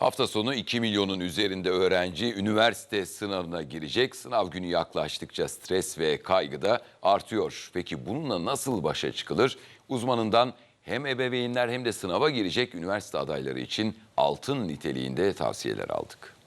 Hafta sonu 2 milyonun üzerinde öğrenci üniversite sınavına girecek. Sınav günü yaklaştıkça stres ve kaygı da artıyor. Peki bununla nasıl başa çıkılır? Uzmanından hem ebeveynler hem de sınava girecek üniversite adayları için altın niteliğinde tavsiyeler aldık.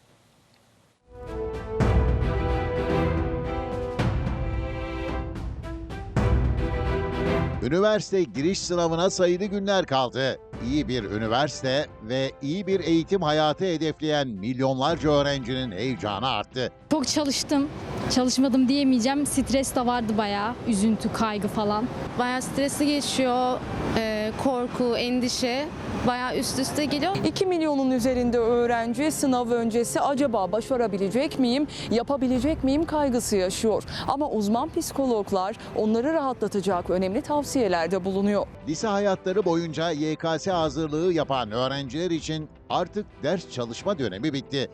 Üniversite giriş sınavına sayılı günler kaldı. İyi bir üniversite ve iyi bir eğitim hayatı hedefleyen milyonlarca öğrencinin heyecanı arttı. Çok çalıştım. Çalışmadım diyemeyeceğim. Stres de vardı bayağı. Üzüntü, kaygı falan. Bayağı stresli geçiyor. Ee, korku, endişe bayağı üst üste geliyor. 2 milyonun üzerinde öğrenci sınav öncesi acaba başarabilecek miyim, yapabilecek miyim kaygısı yaşıyor. Ama uzman psikologlar onları rahatlatacak önemli tavsiyelerde bulunuyor. Lise hayatları boyunca YKS hazırlığı yapan öğrenciler için artık ders çalışma dönemi bitti.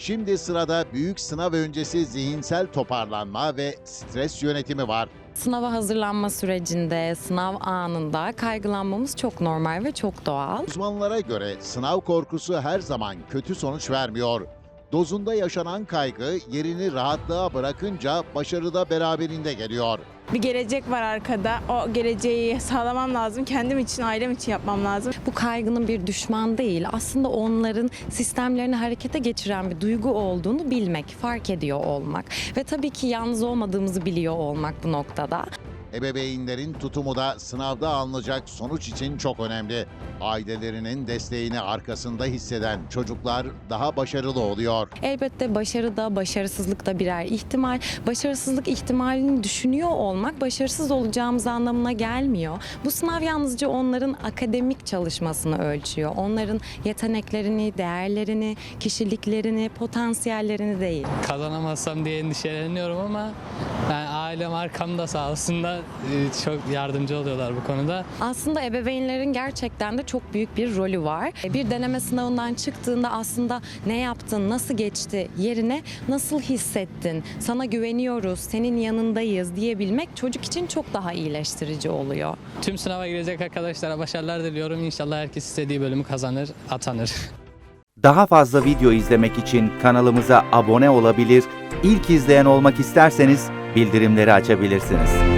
Şimdi sırada büyük sınav öncesi zihinsel toparlanma ve stres yönetimi var. Sınava hazırlanma sürecinde, sınav anında kaygılanmamız çok normal ve çok doğal. Uzmanlara göre sınav korkusu her zaman kötü sonuç vermiyor. Dozunda yaşanan kaygı yerini rahatlığa bırakınca başarı da beraberinde geliyor. Bir gelecek var arkada. O geleceği sağlamam lazım. Kendim için, ailem için yapmam lazım. Bu kaygının bir düşman değil, aslında onların sistemlerini harekete geçiren bir duygu olduğunu bilmek, fark ediyor olmak ve tabii ki yalnız olmadığımızı biliyor olmak bu noktada. Ebeveynlerin tutumu da sınavda alınacak sonuç için çok önemli. Ailelerinin desteğini arkasında hisseden çocuklar daha başarılı oluyor. Elbette başarı da, başarısızlık da birer ihtimal. Başarısızlık ihtimalini düşünüyor olmak başarısız olacağımız anlamına gelmiyor. Bu sınav yalnızca onların akademik çalışmasını ölçüyor. Onların yeteneklerini, değerlerini, kişiliklerini, potansiyellerini değil. kazanamazsam diye endişeleniyorum ama yani ailem arkamda sağ olsunlar e, çok yardımcı oluyorlar bu konuda. Aslında ebeveynlerin gerçekten de çok büyük bir rolü var. Bir deneme sınavından çıktığında aslında ne yaptın, nasıl geçti yerine nasıl hissettin, sana güveniyoruz, senin yanındayız diyebilmek çocuk için çok daha iyileştirici oluyor. Tüm sınava girecek arkadaşlara başarılar diliyorum. İnşallah herkes istediği bölümü kazanır, atanır. Daha fazla video izlemek için kanalımıza abone olabilir, ilk izleyen olmak isterseniz bildirimleri açabilirsiniz.